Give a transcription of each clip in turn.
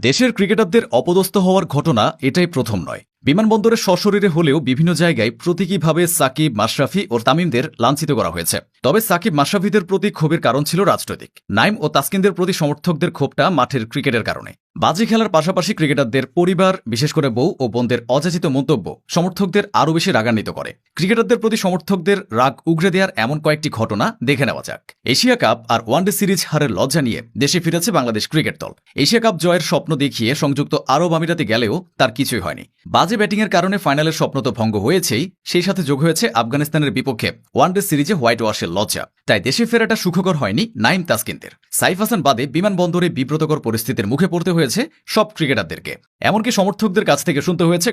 দেশের ক্রিকেটারদের অপদস্থ হওয়ার ঘটনা এটাই প্রথম নয়। বিমানবন্দরে সশরীরে হলেও বিভিন্ন জায়গায় প্রতীকীভাবে সাকিব, মাশরাফি ও তামিমদের লাঞ্ছিত করা হয়েছে। তবে সাকিব, মাশরাফিদের প্রতি ক্ষোভের কারণ ছিল রাজনৈতিক। নাইম ও তাসকিনদের প্রতি সমর্থকদের ক্ষোভটা মাঠের ক্রিকেটের কারণে। বাজি খেলার পাশাপাশি ক্রিকেটারদের পরিবার, বিশেষ করে বউ ও বোনদের অযাচিত মন্তব্য সমর্থকদের আরও বেশি রাগান্বিত করে। ক্রিকেটারদের প্রতি সমর্থকদের রাগ উগড়ে দেওয়ার এমন কয়েকটি ঘটনা দেখে নেওয়া যাক। এশিয়া কাপ আর ওয়ানডে সিরিজ হারের লজ্জা নিয়ে দেশে ফিরেছে বাংলাদেশ ক্রিকেট দল। এশিয়া কাপ জয়ের স্বপ্ন দেখিয়ে সংযুক্ত আরব আমিরাতে গেলেও তার কিছুই হয়নি। বাজে ব্যাটিংয়ের কারণে ফাইনালের স্বপ্ন তো ভঙ্গ হয়েছেই, সেই সাথে যোগ হয়েছে আফগানিস্তানের বিপক্ষে ওয়ানডে সিরিজে হোয়াইট ওয়াশের লজ্জা। তাই দেশে ফেরাটা সুখকর হয়নি নাইম তাসকিনদের। সাইফ হাসান বাদে বিমানবন্দরে বিব্রতকর পরিস্থিতির মুখে পড়তে হয়েছে সব ক্রিকেটারদেরকে। এমনকি সমর্থকদের কাছ থেকে শুনতে হয়েছে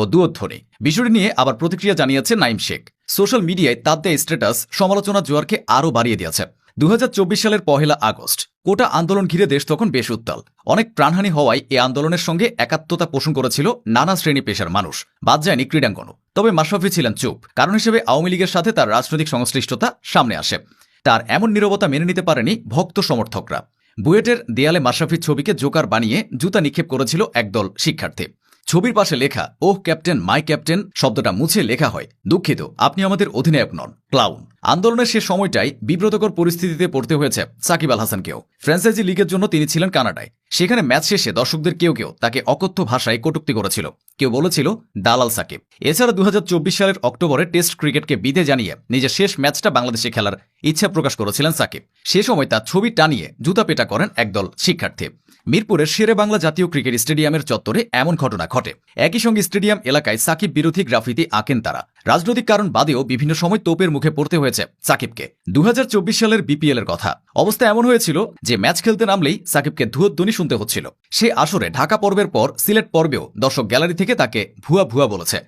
ও দুধ্বনি বিষয়টি নিয়ে আবার প্রতিক্রিয়া জানিয়েছে নাইম শেখ। সোশ্যাল মিডিয়ায় তার দেয় স্ট্যাটাস সমালোচনা জোয়ারকে আরও বাড়িয়ে দিয়েছে। দু হাজার চব্বিশ সালের পহেলা আগস্ট, কোটা আন্দোলন ঘিরে দেশ তখন বেশ উত্তাল। অনেক প্রাণহানি হওয়ায় এ আন্দোলনের সঙ্গে একাত্মতা পোষণ করেছিল নানা শ্রেণি পেশার মানুষ, বাদ যায়নি ক্রীড়াঙ্গনও। তবে মাশরাফি ছিলেন চুপ। কারণ হিসেবে আওয়ামী লীগের সাথে তার রাজনৈতিক সংশ্লিষ্টতা সামনে আসে। তার এমন নীরবতা মেনে নিতে পারেনি ভক্ত সমর্থকরা। বুয়েটের দেয়ালে মাশরাফির ছবিকে জোকার বানিয়ে জুতা নিক্ষেপ করেছিল একদল শিক্ষার্থী। ছবির পাশে লেখা, ওহ, ক্যাপ্টেন, মাই ক্যাপ্টেন শব্দটা মুছে লেখা হয়। দুঃখিত, আপনি আমাদের অধিনায়ক নন, ক্লাউন। আন্দোলনের সে সময়টাই বিব্রতকর পরিস্থিতিতে পড়তে হয়েছে সাকিব আল হাসানকেও। ফ্র্যাঞ্চাইজি লিগের জন্য তিনি ছিলেন কানাডায়। সেখানে ম্যাচ শেষে দর্শকদের কেউ কেউ তাকে অকথ্য ভাষায় কটুক্তি করেছিল। কেউ বলেছিল দালাল সাকিব। এছাড়া দু হাজার চব্বিশ সালের অক্টোবরে টেস্ট ক্রিকেটকে বিদে জানিয়ে নিজের শেষ ম্যাচটা বাংলাদেশে খেলার ইচ্ছা প্রকাশ করেছিলেন সাকিব। সে সময় তার ছবি টানিয়ে জুতা পেটা করেন একদল শিক্ষার্থী। মিরপুরের শেরে বাংলা জাতীয় ক্রিকেট স্টেডিয়ামের চত্বরে এমন ঘটনা ঘটে। একই সঙ্গে স্টেডিয়াম এলাকায় সাকিব বিরোধী গ্রাফিতি আঁকেন তারা। রাজনৈতিক কারণ বাদেও বিভিন্ন সময় তোপের মুখে পড়তে হয়েছে সাকিবকে। দু হাজার চব্বিশ সালের বিপিএল এর কথা। অবস্থা এমন হয়েছিল যে ম্যাচ খেলতে নামলেই সাকিবকে ধুয়োধ্বনি শুনতে হচ্ছিল। সে আসরে ঢাকা পর্বের পর সিলেট পর্বেও দর্শক গ্যালারি থেকে তাকে ভুয়া ভুয়া বলেছে।